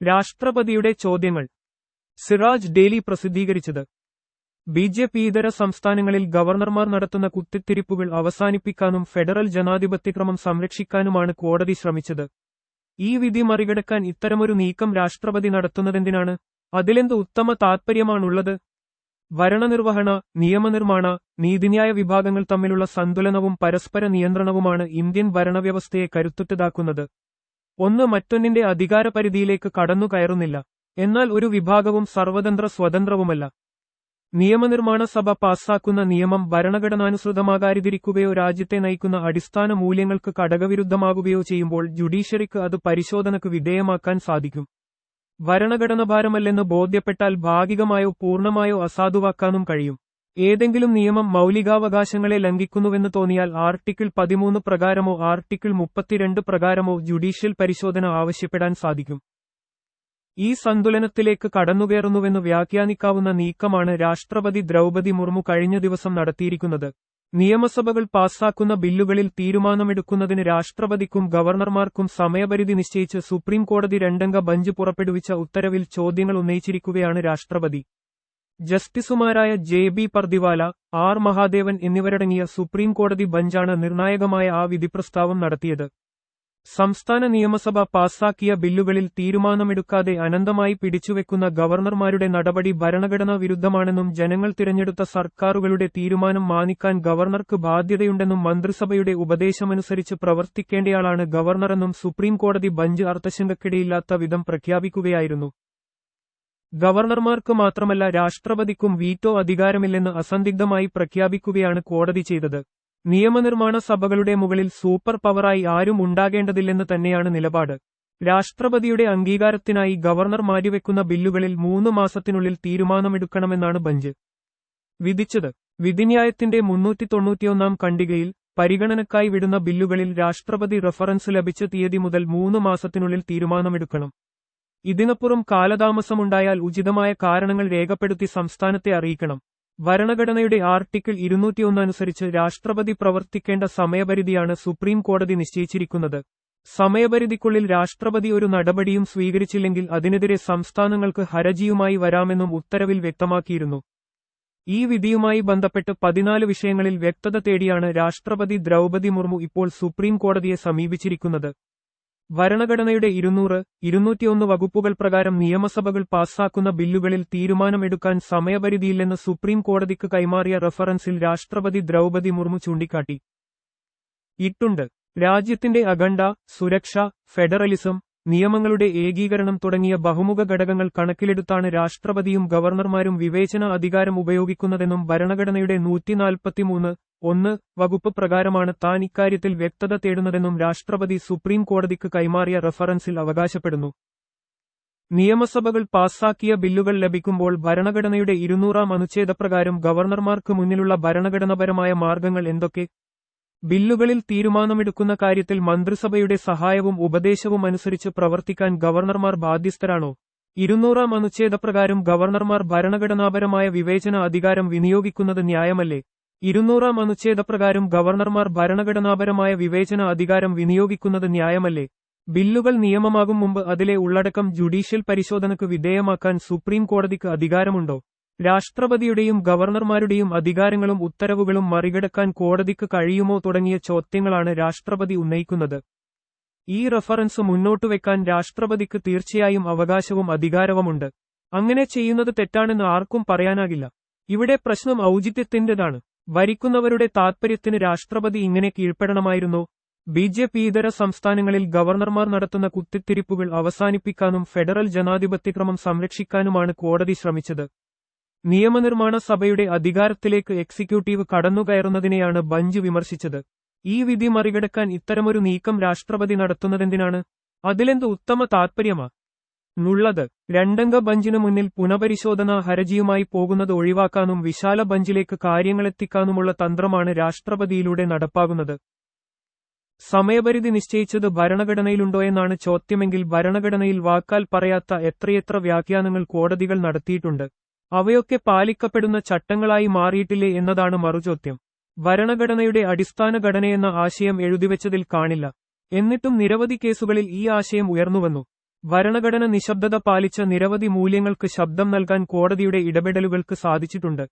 രാഷ്ട്രപതിയുടെ ചോദ്യങ്ങൾ. സിറാജ് ഡെയിലി പ്രസിദ്ധീകരിച്ചത്. ബി ജെ പി ഇതര സംസ്ഥാനങ്ങളിൽ ഗവർണർമാർ നടത്തുന്ന കുത്തിത്തിരിപ്പുകൾ അവസാനിപ്പിക്കാനും ഫെഡറൽ ജനാധിപത്യക്രമം സംരക്ഷിക്കാനുമാണ് കോടതി ശ്രമിച്ചത്. ഈ വിധി മറികടക്കാൻ ഇത്തരമൊരു നീക്കം രാഷ്ട്രപതി നടത്തുന്നതെന്തിനാണ്? അതിലെന്ത് ഉത്തമ താത്പര്യമാണുള്ളത്? ഭരണനിർവഹണ നിയമനിർമ്മാണ നീതിന്യായ വിഭാഗങ്ങൾ തമ്മിലുള്ള സന്തുലനവും പരസ്പര നിയന്ത്രണവുമാണ് ഇന്ത്യൻ ഭരണവ്യവസ്ഥയെ കരുത്തുറ്റതാക്കുന്നത്. ഒന്ന് മറ്റൊന്നിന്റെ അധികാരപരിധിയിലേക്ക് കടന്നു കയറുന്നില്ല എന്നാൽ ഒരു വിഭാഗവും സർവതന്ത്ര സ്വതന്ത്രവുമല്ല. നിയമനിർമ്മാണ സഭ പാസാക്കുന്ന നിയമം ഭരണഘടനാനുസൃതമാകാതിരിക്കുകയോ രാജ്യത്തെ നയിക്കുന്ന അടിസ്ഥാന മൂല്യങ്ങൾക്ക് കടകവിരുദ്ധമാകുകയോ ചെയ്യുമ്പോൾ ജുഡീഷ്യറിക്ക് അത് പരിശോധനക്ക് വിധേയമാക്കാൻ സാധിക്കും. ഭരണഘടന ഭാരമല്ലെന്ന് ബോധ്യപ്പെട്ടാൽ ഭാഗികമായോ പൂർണമായോ അസാധുവാക്കാനും കഴിയും. ഏതെങ്കിലും നിയമം മൌലികാവകാശങ്ങളെ ലംഘിക്കുന്നുവെന്ന് തോന്നിയാൽ ആർട്ടിക്കിൾ പതിമൂന്ന് പ്രകാരമോ ആർട്ടിക്കിൾ മുപ്പത്തിരണ്ട് പ്രകാരമോ ജുഡീഷ്യൽ പരിശോധന ആവശ്യപ്പെടാൻ സാധിക്കും. ഈ സന്തുലനത്തിലേക്ക് കടന്നുകയറുന്നുവെന്ന് വ്യാഖ്യാനിക്കാവുന്ന നീക്കമാണ് രാഷ്ട്രപതി ദ്രൗപതി മുർമു കഴിഞ്ഞ ദിവസം നടത്തിയിരിക്കുന്നത്. നിയമസഭകൾ പാസാക്കുന്ന ബില്ലുകളിൽ തീരുമാനമെടുക്കുന്നതിന് രാഷ്ട്രപതിക്കും ഗവർണർമാർക്കും സമയപരിധി നിശ്ചയിച്ച് സുപ്രീംകോടതി രണ്ടംഗ ബഞ്ച് പുറപ്പെടുവിച്ച ഉത്തരവിൽ ചോദ്യങ്ങൾ ഉന്നയിച്ചിരിക്കുകയാണ് രാഷ്ട്രപതി. ജസ്റ്റിസുമാരായ J B Pardiwala R Mahadevan എന്നിവരടങ്ങിയ സുപ്രീം കോടതി ബഞ്ചാണ് നിർണായകമായ ആ വിധിപ്രസ്താവം നടത്തിയത്. സംസ്ഥാന നിയമസഭ പാസാക്കിയ ബില്ലുകളിൽ തീരുമാനമെടുക്കാതെ അനന്തമായി പിടിച്ചുവെക്കുന്ന ഗവർണർമാരുടെ നടപടി ഭരണഘടനാ വിരുദ്ധമാണെന്നും ജനങ്ങൾ തിരഞ്ഞെടുത്ത സർക്കാരുകളുടെ തീരുമാനം മാനിക്കാൻ ഗവർണർക്ക് ബാധ്യതയുണ്ടെന്നും മന്ത്രിസഭയുടെ ഉപദേശമനുസരിച്ച് പ്രവർത്തിക്കേണ്ടയാളാണ് ഗവർണറെന്നും സുപ്രീം കോടതി ബഞ്ച് അർത്ഥശങ്കക്കിടയില്ലാത്ത വിധം പ്രഖ്യാപിക്കുകയായിരുന്നു. ഗവർണർമാർക്ക് മാത്രമല്ല രാഷ്ട്രപതിക്കും വീറ്റോ അധികാരമില്ലെന്ന് അസന്ദിഗ്ധമായി പ്രഖ്യാപിക്കുകയാണ് കോടതി ചെയ്തത്. നിയമനിർമ്മാണ സഭകളുടെ മുകളിൽ സൂപ്പർ പവറായി ആരും ഉണ്ടാകേണ്ടതില്ലെന്ന് തന്നെയാണ് നിലപാട്. രാഷ്ട്രപതിയുടെ അംഗീകാരത്തിനായി ഗവർണർ മാറ്റിവെക്കുന്ന ബില്ലുകളിൽ മൂന്ന് മാസത്തിനുള്ളിൽ തീരുമാനമെടുക്കണമെന്നാണ് ബഞ്ച് വിധിച്ചത്. വിധിന്യായത്തിന്റെ മുന്നൂറ്റി തൊണ്ണൂറ്റിയൊന്നാം കണ്ടികയിൽ പരിഗണനക്കായി വിടുന്ന ബില്ലുകളിൽ രാഷ്ട്രപതി റഫറൻസ് ലഭിച്ച തീയതി മുതൽ മൂന്ന് മാസത്തിനുള്ളിൽ തീരുമാനമെടുക്കണം. ഇതിനപ്പുറം കാലതാമസമുണ്ടായാൽ ഉചിതമായ കാരണങ്ങൾ രേഖപ്പെടുത്തി സംസ്ഥാനത്തെ അറിയിക്കണം. ഭരണഘടനയുടെ ആർട്ടിക്കിൾ ഇരുന്നൂറ്റിയൊന്ന് അനുസരിച്ച് രാഷ്ട്രപതി പ്രവർത്തിക്കേണ്ട സമയപരിധിയാണ് സുപ്രീം കോടതി നിശ്ചയിച്ചിരിക്കുന്നത്. സമയപരിധിക്കുള്ളിൽ രാഷ്ട്രപതി ഒരു നടപടിയും സ്വീകരിച്ചില്ലെങ്കിൽ അതിനെതിരെ സംസ്ഥാനങ്ങൾക്ക് ഹരജിയുമായി വരാമെന്നും ഉത്തരവിൽ വ്യക്തമാക്കിയിരുന്നു. ഈ വിധിയുമായി ബന്ധപ്പെട്ട് പതിനാല് വിഷയങ്ങളിൽ വ്യക്തത തേടിയാണ് രാഷ്ട്രപതി ദ്രൗപതി മുർമു ഇപ്പോൾ സുപ്രീം കോടതിയെ സമീപിച്ചിരിക്കുന്നത്. ഭരണഘടനയുടെ ഇരുന്നൂറ് ഇരുന്നൂറ്റിയൊന്ന് വകുപ്പുകൾ പ്രകാരം നിയമസഭകൾ പാസാക്കുന്ന ബില്ലുകളിൽ തീരുമാനമെടുക്കാൻ സമയപരിധിയില്ലെന്ന് സുപ്രീം കോടതിക്ക് കൈമാറിയ റഫറൻസിൽ രാഷ്ട്രപതി ദ്രൗപതി മുർമു ചൂണ്ടിക്കാട്ടി. ഇട്ടുണ്ട്. രാജ്യത്തിന്റെ അഖണ്ഡ സുരക്ഷ ഫെഡറലിസം നിയമങ്ങളുടെ ഏകീകരണം തുടങ്ങിയ ബഹുമുഖ ഘടകങ്ങൾ കണക്കിലെടുത്താണ് രാഷ്ട്രപതിയും ഗവർണർമാരും വിവേചന അധികാരം ഉപയോഗിക്കുന്നതെന്നും ഭരണഘടനയുടെ നൂറ്റിനാൽപ്പത്തിമൂന്ന് ഒന്ന് വകുപ്പ് പ്രകാരമാണ് താൻ ഇക്കാര്യത്തിൽ വ്യക്തത തേടുന്നതെന്നും രാഷ്ട്രപതി സുപ്രീം കോടതിക്ക് കൈമാറിയ റഫറൻസിൽ അവകാശപ്പെടുന്നു. നിയമസഭകൾ പാസാക്കിയ ബില്ലുകൾ ലഭിക്കുമ്പോൾ ഭരണഘടനയുടെ ഇരുന്നൂറാം അനുച്ഛേദപ്രകാരം ഗവർണർമാർക്ക് മുന്നിലുള്ള ഭരണഘടനാപരമായ മാർഗങ്ങൾ എന്തൊക്കെ? ബില്ലുകളിൽ തീരുമാനമെടുക്കുന്ന കാര്യത്തിൽ മന്ത്രിസഭയുടെ സഹായവും ഉപദേശവും അനുസരിച്ച് പ്രവർത്തിക്കാൻ ഗവർണർമാർ ബാധ്യസ്ഥരാണോ? ഇരുന്നൂറാം അനുച്ഛേദപ്രകാരം ഗവർണർമാർ ഭരണഘടനാപരമായ വിവേചന അധികാരം വിനിയോഗിക്കുന്നത് ന്യായമല്ലേ? ഇരുന്നൂറാം അനുച്ഛേദപ്രകാരം ഗവർണർമാർ ഭരണഘടനാപരമായ വിവേചന അധികാരം വിനിയോഗിക്കുന്നത് ന്യായമല്ലേ? ബില്ലുകൾ നിയമമാകും മുമ്പ് അതിലെ ഉള്ളടക്കം ജുഡീഷ്യൽ പരിശോധനയ്ക്ക് വിധേയമാക്കാൻ സുപ്രീം കോടതിക്ക് അധികാരമുണ്ടോ? രാഷ്ട്രപതിയുടെയും ഗവർണർമാരുടെയും അധികാരങ്ങളും ഉത്തരവുകളും മറികടക്കാൻ കോടതിക്ക് കഴിയുമോ തുടങ്ങിയ ചോദ്യങ്ങളാണ് രാഷ്ട്രപതി ഉന്നയിക്കുന്നത്. ഈ റഫറൻസ് മുന്നോട്ടുവെക്കാൻ രാഷ്ട്രപതിക്ക് തീർച്ചയായും അവകാശവും അധികാരവുമുണ്ട്. അങ്ങനെ ചെയ്യുന്നത് തെറ്റാണെന്ന് ആർക്കും പറയാനാകില്ല. ഇവിടെ പ്രശ്നം ഔചിത്യത്തിന്റേതാണ് ഭരിക്കുന്നവരുടെ താത്പര്യത്തിന് രാഷ്ട്രപതി ഇങ്ങനെ കീഴ്പ്പെടണമായിരുന്നു. ബി ജെ പി ഇതര സംസ്ഥാനങ്ങളിൽ ഗവർണർമാർ നടത്തുന്ന കുത്തിത്തിരിപ്പുകൾ അവസാനിപ്പിക്കാനും ഫെഡറൽ ജനാധിപത്യക്രമം സംരക്ഷിക്കാനുമാണ് കോടതി ശ്രമിച്ചത്. നിയമനിർമ്മാണ സഭയുടെ അധികാരത്തിലേക്ക് എക്സിക്യൂട്ടീവ് കടന്നുകയറുന്നതിനെയാണ് ബഞ്ച് വിമർശിച്ചത്. ഈ വിധി മറികടക്കാൻ ഇത്തരമൊരു നീക്കം രാഷ്ട്രപതി നടത്തുന്നതെന്തിനാണ്? അതിലെന്ത് ഉത്തമ താത്പര്യമാ? നുള്ളത് രണ്ടംഗ ബഞ്ചിനു മുന്നിൽ പുനഃപരിശോധനാ ഹരജിയുമായി പോകുന്നത് ഒഴിവാക്കാനും വിശാല ബഞ്ചിലേക്ക് കാര്യങ്ങളെത്തിക്കാനുമുള്ള തന്ത്രമാണ് രാഷ്ട്രപതിയിലൂടെ നടപ്പാകുന്നത്. സമയപരിധി നിശ്ചയിച്ചത് ഭരണഘടനയിലുണ്ടോയെന്നാണ് ചോദ്യമെങ്കിൽ ഭരണഘടനയിൽ വാക്കാൽ പറയാത്ത എത്രയെത്ര വ്യാഖ്യാനങ്ങൾ കോടതികൾ നടത്തിയിട്ടുണ്ട്. അവയൊക്കെ പാലിക്കപ്പെടുന്ന ചട്ടങ്ങളായി മാറിയിട്ടില്ലേ എന്നതാണ് മറുചോദ്യം. ഭരണഘടനയുടെ അടിസ്ഥാന ഘടനയെന്ന ആശയം എഴുതിവെച്ചതിൽ കാണില്ല. എന്നിട്ടും നിരവധി കേസുകളിൽ ഈ ആശയം ഉയർന്നുവന്നു. ഭരണഘടന നിശബ്ദത പാലിച്ച നിരവധി മൂല്യങ്ങൾക്ക് ശബ്ദം നൽകാൻ കോടതിയുടെ ഇടപെടലുകൾക്ക് സാധിച്ചിട്ടുണ്ട്.